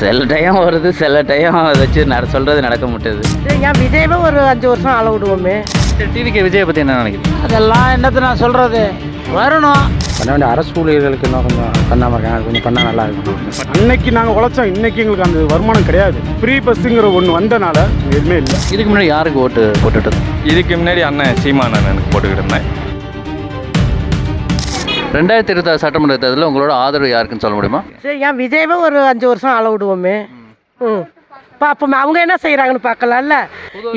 சில டைம் வருது சில டைம் வச்சு நட சொல்கிறது நடக்க மாட்டேது. ஏன் விஜயவே ஒரு அஞ்சு வருஷம் ஆள விடுவோமே. சரி டிவிக்கு விஜயை பற்றி என்ன நினைக்கிறீங்க? அதெல்லாம் என்னத்தை நான் சொல்கிறது வரணும். பண்ண வேண்டிய அரசு ஊழியர்களுக்கு இன்னும் கொஞ்சம் பண்ணாமல் இருக்காங்க. அது கொஞ்சம் பண்ணால் நல்லா இருக்கும். அன்னைக்கு நாங்கள் உழைச்சோம். இன்னைக்கு எங்களுக்கு அந்த வருமானம் கிடையாது. ஃப்ரீ பஸ்ஸுங்கிற ஒன்று வந்தனால எதுவுமே இல்லை. இதுக்கு முன்னாடி யாருக்கு ஓட்டு போட்டுட்டு? இதுக்கு முன்னாடி அண்ணன் சீமான் அண்ணனுக்கு போட்டுக்கிட்டு இருந்தேன் ரெண்டாயிரத்தி இருபத்தாறு சட்டமன்ற தேர்தலில் உங்களோட ஆதரவு யாருக்குன்னு சொல்ல முடியுமா? சரி ஏன் விஜயவே ஒரு அஞ்சு வருஷம் ஆள விடுவோமே. ம். பார்ப்போமே அவங்க என்ன செய்கிறாங்கன்னு பார்க்கலாம்ல?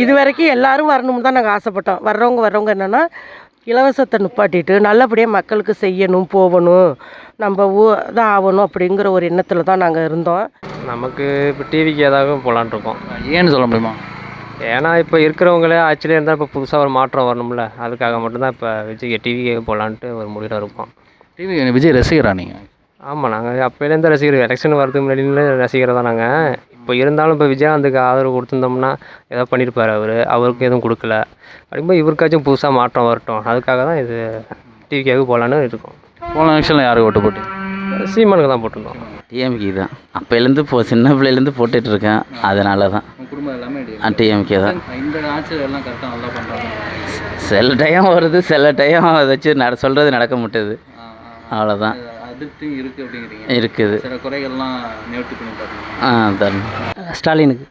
இது வரைக்கும் எல்லாரும் வரணும்னு தான் நாங்கள் ஆசைப்பட்டோம். வர்றவங்க வர்றவங்க என்னென்னா இலவசத்தை நிப்பாட்டிட்டு நல்லபடியாக மக்களுக்கு செய்யணும் போகணும் நம்ம ஊ தான் ஆகணும் அப்படிங்கிற ஒரு எண்ணத்தில் தான் நாங்கள் இருந்தோம். நமக்கு இப்போ டிவிக்கு ஏதாவது போகலான் இருக்கோம். ஏன்னு சொல்ல முடியுமா? ஏன்னா இப்போ இருக்கிறவங்களே ஆட்சியிலே இருந்தால் இப்போ புதுசாக ஒரு மாற்றம் வரணும்ல. அதுக்காக மட்டும்தான் இப்போ விஜய் டிவிக்கு போகலான்ட்டு ஒரு முடிவில் இருக்கோம். டிவி விஜய் ரசிகரா நீங்கள் ஆமாம் நாங்கள் அப்போலேருந்து ரசிகர் எலெக்ஷன் வரதுக்கு முன்னாடியிலே ரசிகர் தான் நாங்கள் இப்போ இருந்தாலும் இப்போ விஜயகாந்துக்கு ஆதரவு கொடுத்துருந்தோம்னா ஏதோ பண்ணியிருப்பார் அவர். அவருக்கு எதுவும் கொடுக்கல. அப்படிங்கும்போது இவருக்காச்சும் புதுசாக மாற்றம் வரட்டும். அதுக்காக தான் இது டிவிக்காக போகலான்னு இருக்கோம். போன எலெக்ஷனில் யாருக்கு ஓட்டு போட்டு? சீமானுக்கு தான் போட்டிருந்தோம். டிஎம்கே தான். அப்போலேருந்து போ சின்ன பிள்ளையிலேருந்து போட்டுட்டு இருக்கேன். அதனால தான். குடும்பம் எல்லாமே டிஎம்கே தான். இந்த ஆட்சியில் எல்லாம் கரெக்டாக நல்லா பண்ணுறாங்க சில டைம் வருது சில டைம் வச்சு நட சொல்கிறது நடக்க மாட்டேது. அவ்வளோதான் அதிருப்தி இருக்குது அப்படிங்கிறீங்க. இருக்குது. சில குறைகள்லாம் நிவர்த்தி பண்ணி பாருங்க ஆ தரணும் ஸ்டாலினுக்கு.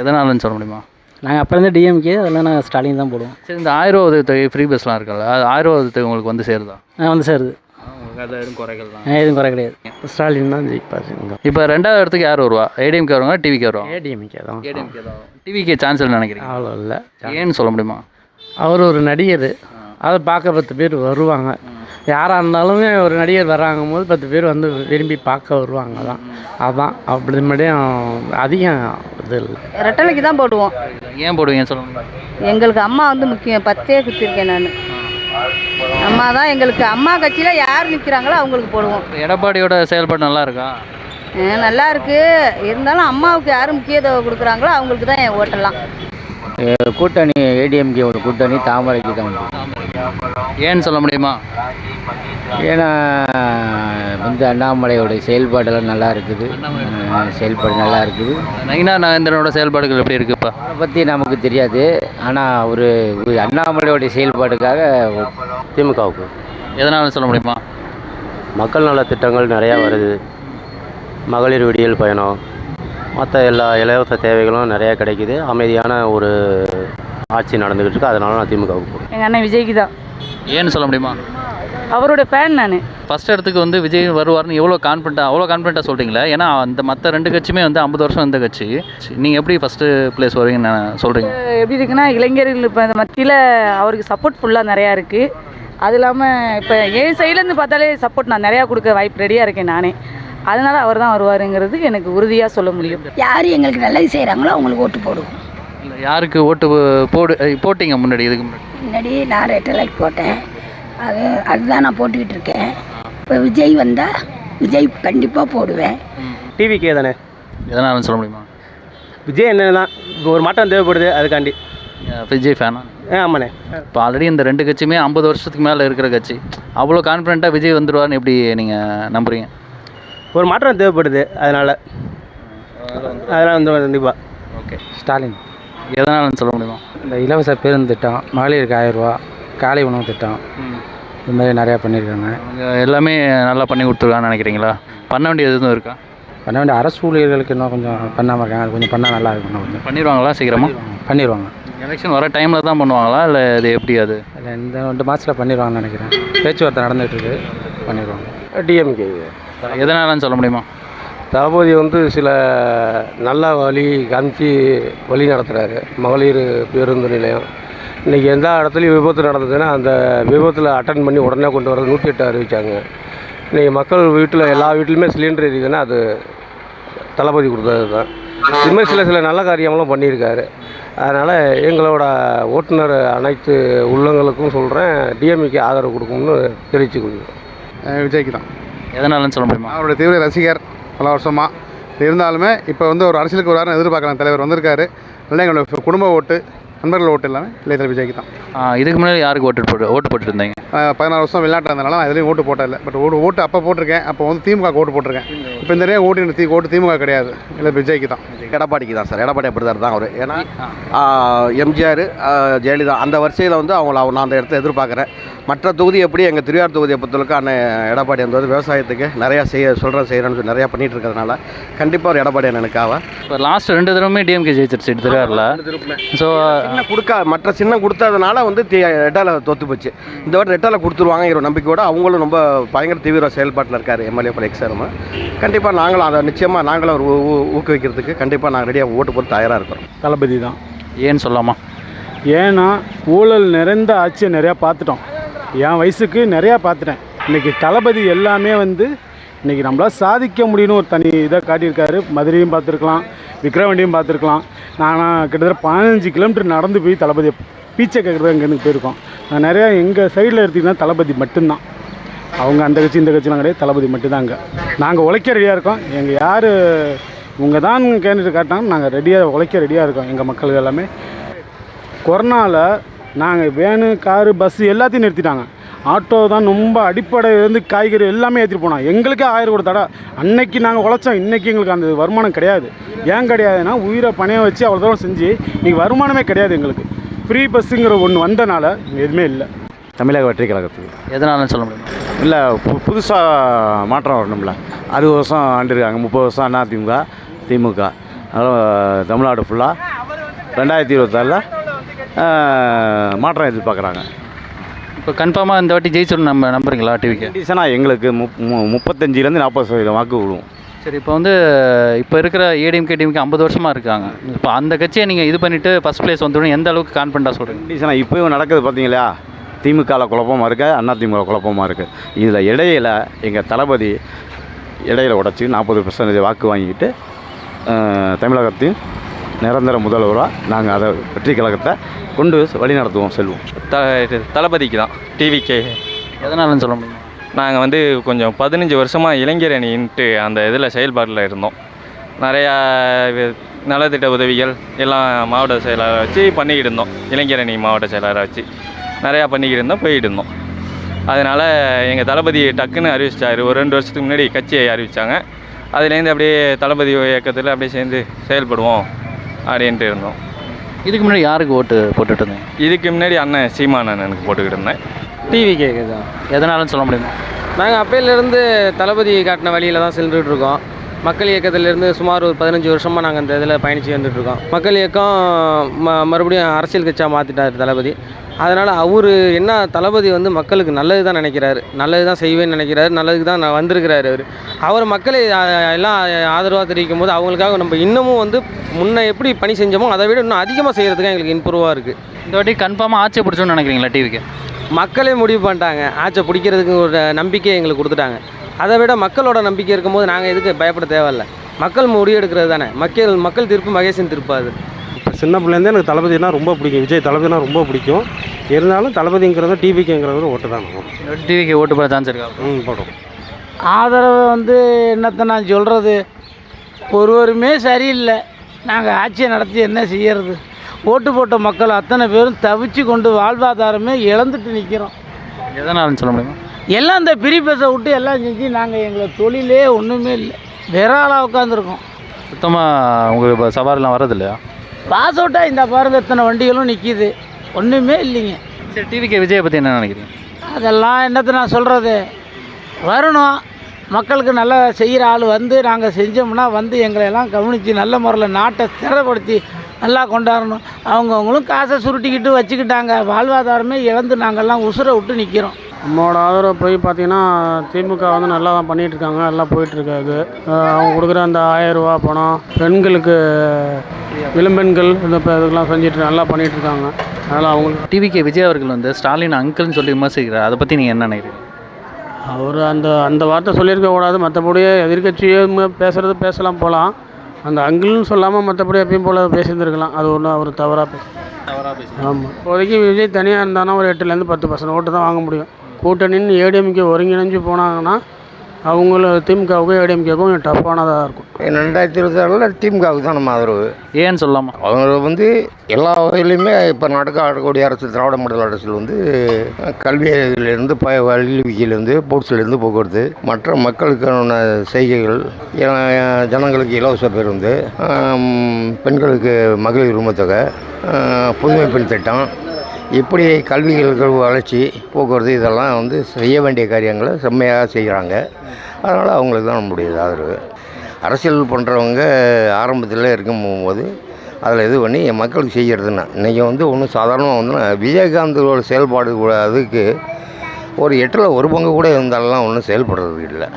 எதனாலன்னு சொல்ல முடியுமா? நாங்கள் அப்போலேருந்து டிஎம்கே அதெல்லாம் நான் ஸ்டாலின் தான் போடுவோம். சரி இந்த ஆயிரம் ரூபா உதவித்தொகை ஃப்ரீ பஸ்லாம் இருக்குல்ல அது ஆயிரம் ரூபா உதவித்தொகை உங்களுக்கு வந்து சேருதா? ஆ வந்து சார் உங்களுக்கு அதில் எதுவும் குறைகள் தான். எதுவும் குறை கிடையாது. ஸ்டாலின் தான் ஜெயிப்பார் இப்போ ரெண்டாவது இடத்துக்கு யார் வருவா? ஏடிஎம்கே வருவாங்க டிவிக்கு வருவாங்க ஏடிஎம்கே தான். ஏடிஎம்கே தான். டிவிக்கு சான்ஸ் இல்லை நினைக்கிறீங்க? அவ்வளோ இல்லை. ஏன்னு சொல்ல முடியுமா? அவர் ஒரு நடிகர். அதை பார்க்க பத்து பேர் வருவாங்க. யாராக இருந்தாலுமே ஒரு நடிகர் வர்றாங்கும் போது பத்து பேர் வந்து விரும்பி பார்க்க வருவாங்க தான் அதான். அப்படி மட்டும் அதிகம் இது இல்லை. ரெட்டலைக்கு தான் போடுவோம். ஏன் போடுவீங்கன்னு சொல்ல முடியுமா எங்களுக்கு அம்மா வந்து முக்கியம். பத்தே குத்திருக்கேன் நான். அம்மா தான் எங்களுக்கு அம்மா கட்சியில் யார் நிற்கிறாங்களோ அவங்களுக்கு போடுவோம். எடப்பாடியோட செயல்பாடு நல்லா இருக்கா? நல்லா இருக்கு. இருந்தாலும் அம்மாவுக்கு யார் முக்கியத்துவம் கொடுக்குறாங்களோ அவங்களுக்கு தான் என் ஓட்டெல்லாம். கூட்டணி ஏடிஎம்கே ஒரு கூட்டணி தாமரைக்கு தான். ஏன்னு சொல்ல முடியுமா? ஏன்னா வந்து அண்ணாமலையோட செயல்பாடெல்லாம் நல்லா இருக்குது. செயல்பாடு நல்லா இருக்குது. நயினா நகேந்திரனோட செயல்பாடுகள் எப்படி இருக்கு இப்போ அதை பற்றி நமக்கு தெரியாது. ஆனால் ஒரு ஒரு அண்ணாமலையோட செயல்பாடுக்காக திமுகவுக்கு. எதனால சொல்ல முடியுமா? மக்கள் நல திட்டங்கள் நிறையா வருது. மகளிர் விடியல் பயணம் மற்ற எல்லா இலவச தேவைகளும் நிறையா கிடைக்குது. அமைதியான ஒரு ஆட்சி நடந்துக்கிட்டு இருக்கு. அதனால நான் திமுகவுக்கு போகிறேன் எங்கள் அண்ணன் விஜய்க்கு தான். ஏன்னு சொல்ல முடியுமா? அவரோட ஃபேன் நான். ஃபர்ஸ்ட் இடத்துக்கு வந்து விஜய் வருவார்னு எவ்வளோ கான்ஃபிடண்ட்டாக அவ்வளோ கான்ஃபிடண்ட்டாக சொல்கிறீங்களே ஏன்னா அந்த மற்ற ரெண்டு கட்சியுமே வந்து ஐம்பது வருஷம் இந்த கட்சி. நீங்கள் எப்படி ஃபஸ்ட்டு பிளேஸ் வருவீங்கன்னு சொல்கிறீங்க எப்படி இருக்குன்னா இளைஞர்கள் இப்போ இந்த மத்தியில் அவருக்கு சப்போர்ட் ஃபுல்லாக நிறையா இருக்குது அது இல்லாமல் இப்போ என் சைட்லேருந்து பார்த்தாலே சப்போர்ட் நான் நிறையா கொடுக்க வாய்ப்பு ரெடியாக இருக்கேன் நானே. அதனால் அவர் தான் வருவாருங்கிறது எனக்கு உறுதியாக சொல்ல முடியும். யார் எங்களுக்கு நல்லது செய்கிறாங்களோ அவங்களுக்கு ஓட்டு போடுவோம். இல்லை யாருக்கு ஓட்டு போ- போடு போட்டீங்க முன்னாடி இதுக்கு முன்னாடி? முன்னாடி நான் ரெட்டை லைட் போட்டேன். அது அதுதான் நான் போட்டுக்கிட்டு இருக்கேன் இப்போ விஜய் வந்தால் விஜய் கண்டிப்பாக போடுவேன். டிவிக்கே தானே எதனாலன்னு சொல்ல முடியுமா? விஜய் என்ன தான் ஒரு மாற்றம் தேவைப்படுது அதுக்காண்டி. விஜய் ஃபேனா ஆமாண்ணே. இப்போ ஆல்ரெடி இந்த ரெண்டு கட்சியுமே ஐம்பது வருஷத்துக்கு மேலே இருக்கிற கட்சி. அவ்வளோ கான்ஃபிடண்ட்டாக விஜய் வந்துடுவார்னு எப்படி நீங்கள் நம்புறீங்க? ஒரு மாற்றம் தேவைப்படுது அதனால். அதனால் வந்து கண்டிப்பாக ஓகே. ஸ்டாலின். எதனாலன்னு சொல்ல முடியுமா? இந்த இலவச பேருந்து திட்டம் மகளிருக்கு ஆயிரரூவா காலை உணவு திட்டம். இது மாதிரி நிறையா பண்ணியிருக்காங்க. எல்லாமே நல்லா பண்ணி கொடுத்துருக்கான்னு நினைக்கிறீங்களா? பண்ண வேண்டியது எதுவும் இருக்கா? பண்ண வேண்டிய அரசு ஊழியர்களுக்கு இன்னும் கொஞ்சம் பண்ணாமல் இருக்காங்க. அது கொஞ்சம் பண்ணால் நல்லா இருக்கும் கொஞ்சம். பண்ணிடுவாங்களா சீக்கிரமா? பண்ணிடுவாங்க. எலெக்ஷன் வர டைமில் தான் பண்ணுவாங்களா? இல்லை இது எப்படி அது? அதில் இந்த ரெண்டு மாதத்தில் பண்ணிடுவாங்கன்னு நினைக்கிறேன். பேச்சுவார்த்தை நடந்துகிட்டு இருக்கு பண்ணிடுவாங்க டிஎம்கே எதனாலன்னு சொல்ல முடியுமா? தளபதி வந்து சில நல்ல வழி காமிச்சு வழி நடத்துகிறாரு மகளிர் பேருந்து நிலையம். இன்றைக்கி எந்த இடத்துலையும் விபத்து நடந்ததுன்னா அந்த விபத்தில் அட்டன் பண்ணி உடனே கொண்டு வரது நூற்றி எட்டு அறிவிச்சாங்க. இன்றைக்கி மக்கள் வீட்டில் எல்லா வீட்லையுமே சிலிண்டர் எரியுதுன்னா அது தளபதி கொடுத்தது தான் இதுமாதிரி சில சில நல்ல காரியங்களும் பண்ணியிருக்காரு. அதனால் எங்களோட ஓட்டுநர் அனைத்து உள்ளங்களுக்கும் சொல்கிறேன் டிஎம்இக்கு ஆதரவு கொடுக்கும்னு தெரிவித்துக் கொள்கிறேன் விஜய்க்கு தான் எதனாலன்னு சொல்ல முடியுமா? அவருடைய தீவிர ரசிகர் பல வருஷமாக இருந்தாலுமே இப்போ வந்து ஒரு அரசியலுக்கு வருவாருன்னு எதிர்பார்க்கலாம் தலைவர் வந்திருக்காரு. நல்லா எங்களோட குடும்ப ஓட்டு நண்பர்கள் ஓட்டு எல்லாமே இளையதளபதி விஜய்க்கு தான். இதுக்கு முன்னாடி யாருக்கு ஓட்டு போட்டு ஓட்டு போட்டுருந்தீங்க பதினாறு வருஷம் வெளிநாட்டில் இருந்தனால நான் எதுலேயும் ஓட்டு போட்டதில்லை. பட் ஓட்டு ஓட்டு அப்போ போட்டிருக்கேன். அப்போ வந்து திமுக ஓட்டு போட்டிருக்கேன். இப்போ இந்த நிறைய ஓட்டு எனக்கு தி- ஓட்டு திமுக கிடையாது. இல்லை விஜய்க்கு தான். எடப்பாடிக்கு தான் சார். எடப்பாடி அப்படி தான் அவர். ஏன்னா எம்ஜிஆர் ஜெயலலிதா அந்த வரிசையில் வந்து அவங்கள அவ- நான் அந்த இடத்த எதிர்பார்க்குறேன். மற்ற தொகுதி எப்படி எங்கள் திருவாரூர் தொகுதியை பொறுத்தளவுக்கு அண்ணன் எடப்பாடி அந்த வந்து விவசாயத்துக்கு நிறையா செய்ய சொல்கிறேன் செய்கிறேன்னு சொல்லி நிறையா பண்ணிட்டு இருக்கிறதுனால கண்டிப்பாக ஒரு எடப்பாடி அண்ணனுக்காக இப்போ லாஸ்ட் ரெண்டு தடவைமே டிஎம்கே ஜெயிச்சிருச்சு திருவாரூரில். ஸோ சின்ன கொடுக்க மற்ற சின்ன கொடுத்ததுனால வந்து தி- ரெட்டால தோத்து போச்சு. இந்த வாட்டி ரெட்டால கொடுத்துருவாங்கிற ஒரு நம்பிக்கையோட அவங்களும் ரொம்ப பயங்கர தீவிர செயல்பாட்டில் இருக்கார் எம்எல்ஏ பல எக்ஸாரும் கண்டிப்பாக நாங்களும் அதை நிச்சயமாக நாங்களும் ஒரு ஊக்குவிக்கிறதுக்கு கண்டிப்பாக நாங்கள் ரெடியாக ஓட்டு போட்டு தயாராக இருக்கிறோம். தளபதி தான். ஏன்னு சொல்லாமா ஏன்னா ஊழல் நிறைந்த ஆட்சியை நிறையா பார்த்துட்டோம். என் வயசுக்கு நிறையா பார்த்துட்டேன். இன்றைக்கி தளபதி எல்லாமே வந்து இன்றைக்கி நம்மளால் சாதிக்க முடியும்னு ஒரு தனி இதை காட்டியிருக்காரு. மதுரையும் பார்த்துருக்கலாம் விக்ரவாண்டியும் பார்த்துருக்கலாம். நான் கிட்டத்தட்ட பதினஞ்சு கிலோமீட்டர் நடந்து போய் தளபதியை பீச்சை கேட்குறது அங்கேருந்து போயிருக்கோம். நான் நிறையா எங்கள் சைடில் எடுத்திங்கன்னா தளபதி மட்டும்தான். அவங்க அந்த கட்சி இந்த கட்சிலாம் கிடையாது. தளபதி மட்டும்தான் அங்கே. நாங்கள் உழைக்க ரெடியாக இருக்கோம். எங்கள் யார் இவங்க தான் கேண்டிடேட் காட்டினாங்க நாங்கள் ரெடியாக உழைக்க ரெடியாக இருக்கோம். எங்கள் மக்கள் எல்லாமே. கொரோனாவில் நாங்கள் வேனு காரு பஸ்ஸு எல்லாத்தையும் நிறுத்திட்டாங்க. ஆட்டோ தான் ரொம்ப அடிப்படையிலேருந்து காய்கறி எல்லாமே ஏற்றிட்டு போனோம் எங்களுக்கே ஆயிரம் கொடுத்தாடா அன்னைக்கு நாங்கள் உழைச்சோம். இன்றைக்கி எங்களுக்கு அந்த வருமானம் கிடையாது. ஏன் கிடையாதுன்னா உயிரை பணைய வச்சு அவ்வளோ தூரம் செஞ்சு இன்றைக்கி வருமானமே கிடையாது எங்களுக்கு. ஃப்ரீ பஸ்ஸுங்கிற ஒன்று வந்தனால இங்க எதுவுமே இல்லை. தமிழக வெற்றி கழகத்துக்கு. எதனாலன்னு சொல்ல முடியுமா? இல்லை பு புதுசாக மாற்றம் வரணும்ல. அறுபது வருஷம் ஆண்டிருக்காங்க முப்பது வருஷம் அண்ணா திமுக திமுக. அதனால் தமிழ்நாடு ஃபுல்லாக ரெண்டாயிரத்தி இருபத்தாறில் மாற்றம் எதிர்பார்க்குறாங்க. இப்போ கன்ஃபார்மாக இந்த வாட்டி ஜெயிச்சிடும் நம்ம நம்புறீங்களா டிவிக்கு ரீசனாக எங்களுக்கு முப் மு- முப்பத்தஞ்சுலேருந்து நாற்பது சதவீதம் வாக்கு விழுவும். சரி இப்போ வந்து இப்போ இருக்கிற ஏடிஎம்கே டிஎம்கே ஐம்பது வருஷமாக இருக்காங்க. இப்போ அந்த கட்சியை நீங்கள் இது பண்ணிவிட்டு ஃபஸ்ட் பிளேஸ் வந்துடும் எந்த அளவுக்கு கான்ஃபிடண்ட்டாக சொல்கிறீங்க இப்போயும் நடக்குது பார்த்தீங்களா திமுகவில் குழப்பமாக இருக்கு அண்ணா திமுக குழப்பமாக இருக்குது இதில் இடையில எங்கள் தளபதி இடையில உடச்சி நாற்பது பர்சன்டேஜ் வாக்கு வாங்கிக்கிட்டு அஹ், தமிழகத்தின் நிரந்தர முதல்வராக நாங்கள் அதை வெற்றி கழகத்தை கொண்டு வழி நடத்துவோம் செல்வோம். த இது தளபதிக்கு தான் டிவிக்கு எதனாலன்னு சொல்ல முடியுமா? நாங்கள் வந்து கொஞ்சம் பதினஞ்சு வருஷமாக இளைஞர் அணின்ட்டு அந்த இதில் செயல்பாட்டில் இருந்தோம். நிறையா நலத்திட்ட உதவிகள் எல்லாம் மாவட்ட செயலாளரை வச்சு பண்ணிக்கிட்டு இருந்தோம். இளைஞர் அணி மாவட்ட செயலாளரை வச்சு நிறையா பண்ணிக்கிட்டு இருந்தோம் போயிட்டு இருந்தோம். அதனால் எங்கள் தளபதி டக்குன்னு அறிவிச்சிட்டாரு. ஒரு ரெண்டு வருஷத்துக்கு முன்னாடி கட்சியை அறிவித்தாங்க அதுலேருந்து அப்படியே தளபதி இயக்கத்தில் அப்படியே சேர்ந்து செயல்படுவோம் அப்படின்ட்டு இருந்தோம். இதுக்கு முன்னாடி யாருக்கு ஓட்டு போட்டுட்டு இருந்தீங்க? இதுக்கு முன்னாடி அண்ணன் சீமான் அண்ணனுக்கு போட்டுக்கிட்டு இருந்தேன். டிவி கேட்குது எதனாலன்னு சொல்ல முடியுமா? நாங்கள் அப்பையிலேருந்து தளபதி காட்டின வழியில் தான் சென்றுட்டு இருக்கோம் மக்கள் இயக்கத்திலேருந்து சுமார் ஒரு பதினஞ்சு வருஷமாக நாங்கள் அந்த இதில் பயணித்து வந்துட்டு இருக்கோம் மக்கள் இயக்கம் ம மறுபடியும் அரசியல் கட்சியாக மாற்றிட்டார் தளபதி. அதனால் அவர் என்ன தளபதி வந்து மக்களுக்கு நல்லது தான் நினைக்கிறாரு. நல்லது தான் செய்வேன்னு நினைக்கிறாரு. நல்லதுக்கு தான் நான் வந்திருக்கிறாரு அவர். அவர் மக்களை எல்லாம் ஆதரவாக தெரிவிக்கும் போது அவங்களுக்காக நம்ம இன்னமும் வந்து முன்ன எப்படி பணி செஞ்சோமோ அதை விட இன்னும் அதிகமாக செய்கிறதுக்கு எங்களுக்கு இம்ப்ரூவாக இருக்குது இந்த வாட்டி கன்ஃபார்மாக ஆட்சி பிடிச்சோன்னு நினைக்கிறீங்களா டிவிக்கு மக்களே முடிவு பண்ணிட்டாங்க. ஆட்சியை பிடிக்கிறதுக்கு ஒரு நம்பிக்கையை எங்களுக்கு கொடுத்துட்டாங்க. அதை விட மக்களோட நம்பிக்கை இருக்கும்போது நாங்கள் எதுக்கு பயப்பட தேவையில்ல. மக்கள் முடிவு எடுக்கிறது தானே. மக்கள் மக்கள் தீர்ப்பு மகேசன் தீர்ப்பு அது. இப்போ சின்ன பிள்ளைலேருந்தே எனக்கு தளபதினா ரொம்ப பிடிக்கும். விஜய் தளபதினா ரொம்ப பிடிக்கும். இருந்தாலும் தளபதிங்கிறதும் டிவிக்குங்கிறதும் ஓட்டு தான். டிவிக்கு ஓட்டு போட சான்ஸ் இருக்கா? ம் போடும். ஆதரவு வந்து என்னத்தை நான் சொல்கிறது ஒருவருமே சரியில்லை. நாங்கள் ஆட்சியை நடத்தி என்ன செய்யறது? ஓட்டு போட்ட மக்கள் அத்தனை பேரும் தவிச்சு கொண்டு வாழ்வாதாரமே இழந்துட்டு நிற்கிறோம் எதனாலன்னு சொல்ல முடியுமா? எல்லாம் இந்த பிரி பஸ்ஸை விட்டு எல்லாம் செஞ்சு நாங்கள் எங்களை தொழிலே ஒன்றுமே இல்லை. வேற ஆளாக உட்காந்துருக்கோம் சுத்தமாக உங்களுக்கு சவாரிலாம் வர்றது இல்லையா பாஸ் அவுட்டாக இந்த பாருங்க இத்தனை வண்டிகளும் நிற்கிது ஒன்றுமே இல்லைங்க. சரி டிவிக்கு விஜயை பற்றி என்ன நினைக்கிறீங்க? அதெல்லாம் என்னத்தை நான் சொல்கிறது வரணும். மக்களுக்கு நல்லா செய்கிற ஆள் வந்து நாங்கள் செஞ்சோம்னா வந்து எங்களை எல்லாம் கவனித்து நல்ல முறையில் நாட்டை ஸ்திரப்படுத்தி நல்லா கொண்டாடணும். அவங்கவுங்களும் காசை சுருட்டிக்கிட்டு வச்சுக்கிட்டாங்க. வாழ்வாதாரமே இழந்து நாங்கள்லாம் உசுரை விட்டு நிற்கிறோம் நம்மளோட ஆதரவு போய் பார்த்தீங்கன்னா திமுக வந்து நல்லா தான் பண்ணிகிட்டு இருக்காங்க நல்லா போயிட்டுருக்காது அவங்க கொடுக்குற அந்த ஆயிரம் ரூபா பணம் பெண்களுக்கு இளம்பெண்கள் இந்த இப்போ இதுக்கெல்லாம் செஞ்சுட்டு நல்லா பண்ணிகிட்டு இருக்காங்க அதனால் அவங்களுக்கு டிவிக்கு விஜய் அவர்கள் வந்து ஸ்டாலின் அங்கிள்னு சொல்லி விமர்சிக்கிறார். அதை பற்றி நீங்கள் என்ன நினைக்கிறீங்க? அவர் அந்த அந்த வார்த்தை சொல்லியிருக்க கூடாது மற்றபடியே எதிர்கட்சியே பேசுகிறது பேசலாம் போகலாம் அந்த அங்கிள்னு சொல்லாமல் மற்றபடி எப்பயும் போல் பேசியிருந்துருக்கலாம். அது ஒன்றும் அவர் தவறாக பேச தவறாக பேசி ஆமாம் இப்போதைக்கு விஜய் தனியாக இருந்தானா ஒரு எட்டுலேருந்து பத்து பர்சன்ட் ஓட்டு தான் வாங்க முடியும். கூட்டணின்னு ஏடிஎம்கே ஒருங்கிணைஞ்சு போனாங்கன்னா அவங்கள திமுகவுக்கும் ஏடிஎம்கேக்கும் டஃப்பானதாக இருக்கும். ரெண்டாயிரத்தி இருபத்தாறில் திமுகவுக்கு தான் நம்ம ஆதரவு ஏன்னு சொல்லலாமா அவங்க வந்து எல்லா வகையிலையுமே இப்போ நடக்க ஆடக்கூடிய அரசு திராவிட மாடல் அரசில் வந்து கல்வியிலேருந்து ப கல்வியிலேருந்து போட்ஸ்லேருந்து போக்குவரத்து மற்ற மக்களுக்கான செய்கைகள் ஜனங்களுக்கு இலவச பேருந்து பெண்களுக்கு மகளிர் உரிமைத்தொகை ஆ, புதுமை பெண் திட்டம் இப்படி கல்விகளுக்கு வளர்ச்சி போக்குவரத்து இதெல்லாம் வந்து செய்ய வேண்டிய காரியங்களை செம்மையாக செய்கிறாங்க. அதனால் அவங்களுக்கு தான் நம்முடைய ஆதரவு. அரசியல் பண்ணுறவங்க ஆரம்பத்தில் இருக்கும் போகும்போது அதில் இது பண்ணி என் மக்களுக்கு செய்கிறதுன்னா இன்றைக்கி வந்து ஒன்றும் சாதாரணமாக வந்து விஜயகாந்தோட செயல்பாடு கூட அதுக்கு ஒரு எட்டில் ஒரு பங்கு கூட இருந்தாலும் ஒன்றும் செயல்படுறது இல்லை.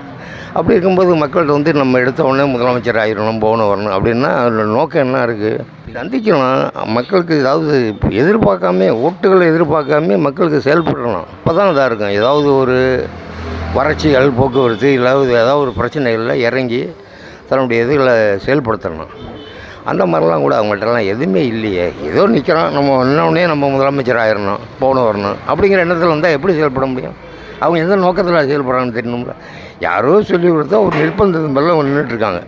அப்படி இருக்கும்போது மக்கள்கிட்ட வந்து நம்ம எடுத்த உடனே முதலமைச்சர் ஆயிடணும் போகணும் வரணும் அப்படின்னா அதில் நோக்கம் என்ன இருக்குது சந்திக்கணும். மக்களுக்கு ஏதாவது எதிர்பார்க்காம ஓட்டுகளை எதிர்பார்க்காம மக்களுக்கு செயல்படணும். அப்போ தான் இதாக இருக்கும். ஏதாவது ஒரு வறட்சிகள் போக்குவரத்து இல்லாத ஏதாவது ஒரு பிரச்சனைகளில் இறங்கி தன்னுடைய இதுகளை செயல்படுத்தணும். அந்த மாதிரிலாம் கூட அவங்கள்ட்டலாம் எதுவுமே இல்லையே. ஏதோ நிற்கிறோம் நம்ம இன்னொன்னே நம்ம முதலமைச்சர் ஆயிடணும் போகணும் வரணும் அப்படிங்கிற எண்ணத்தில் வந்தால் எப்படி செயல்பட முடியும்? அவங்க எந்த நோக்கத்தில் செயல்படுறாங்கன்னு தெரியணும்ல. யாரோ சொல்லி கொடுத்தா ஒரு நிர்பந்தத்தின் மேலே நின்றுட்டுருக்காங்க